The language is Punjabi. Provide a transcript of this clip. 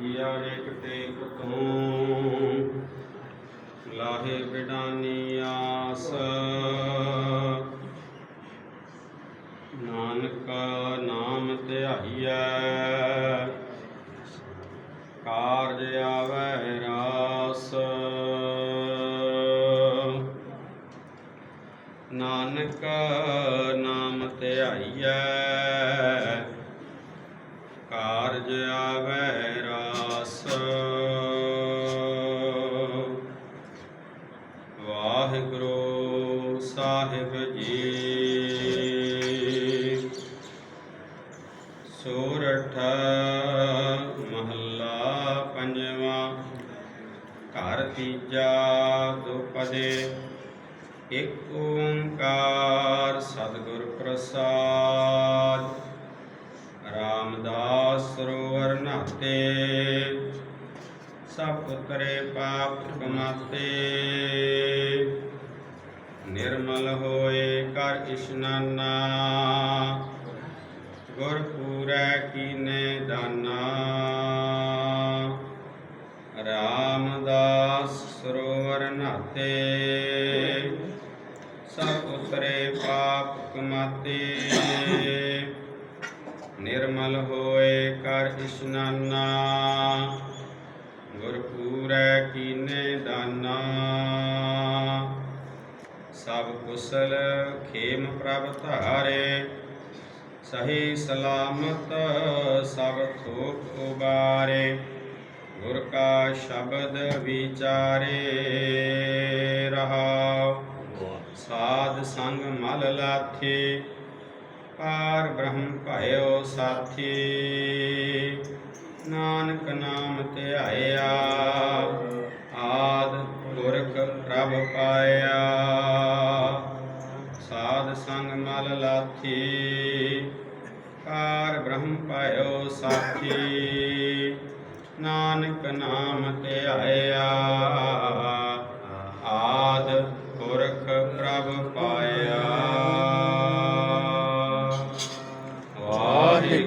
ਜੀਆ ਰੇਕ ਟੇਕ ਤੂੰ ਲਾਹੇ ਬਿਡਾਨੀ ਆਸ। ਨਾਨਕ ਨਾਮ ਧਿਆਈਐ। ਕਾਰਜ ਆਵੈ ਰਾਸ। ਨਾਨਕ ਨਾਮ ਧਿਆਈਐ। ਕਾਰਜ ਆਵੈ ਰਾਸ ਵਾਹਿਗੁਰੂ ਸਾਹਿਬ ਜੀ। ਸੋਰਠ ਮਹੱਲਾ ਪੰਜਵਾਂ ਘਰ ਤੀਜਾ ਦੁਪਦੇ ਇੱਕ ਓੰਕਾਰ ਸਤਿਗੁਰ ਪ੍ਰਸਾਦ। ਸਭ ਪਾਪ ਕਮਾਤੇ। ਨਿਰਮਲ ਹੋਏ ਕਰ ਇਸ਼ਨਾਨਾ। ਗੁਰ ਪੂਰੈ ਕੀਨੇ ਦਾਨਾ। ਰਾਮਦਾਸ ਸਰੋਵਰ ਨਾਤੇ। ਸਭ ਉਤਰੇ ਪਾਪ ਕਮਾਤੇ। ਨਿਰਮਲ ਹੋਏ ਕਰ ਇਸ਼ਨਾਨਾ। ਗੁਰ ਪੂਰੈ ਕੀਨੇ ਦਾਨਾ। ਸਭ ਕੁਸਲ ਖੇਮ ਪ੍ਰਭ ਧਾਰੇ। ਸਹੀ ਸਲਾਮਤ ਸਭ ਥੋਕ ਉਬਾਰੇ। ਗੁਰ ਕਾ ਸ਼ਬਦ ਵਿਚਾਰੇ ਰਹਾਉ। ਸਾਧ ਸੰਗ ਮਲ ਲਾਥੀ। ਪਾਰ ਬ੍ਰਹਮ ਭਇਓ ਸਾਥੀ। ਨਾਨਕ ਨਾਮ ਧਿਆਇਆ, ਆਦ ਪੁਰਖ ਪ੍ਰਭ ਪਾਇਆ। ਸਾਧ ਸੰਗ ਮਲ ਲਾਥੀ ਕਾਰ ਬ੍ਰਹਮ ਪਾਇਓ ਸਾਥੀ। ਨਾਨਕ ਨਾਮ ਧਿਆਇਆ, ਆਦ ਪੁਰਖ ਪ੍ਰਭ ਪਾਇਆ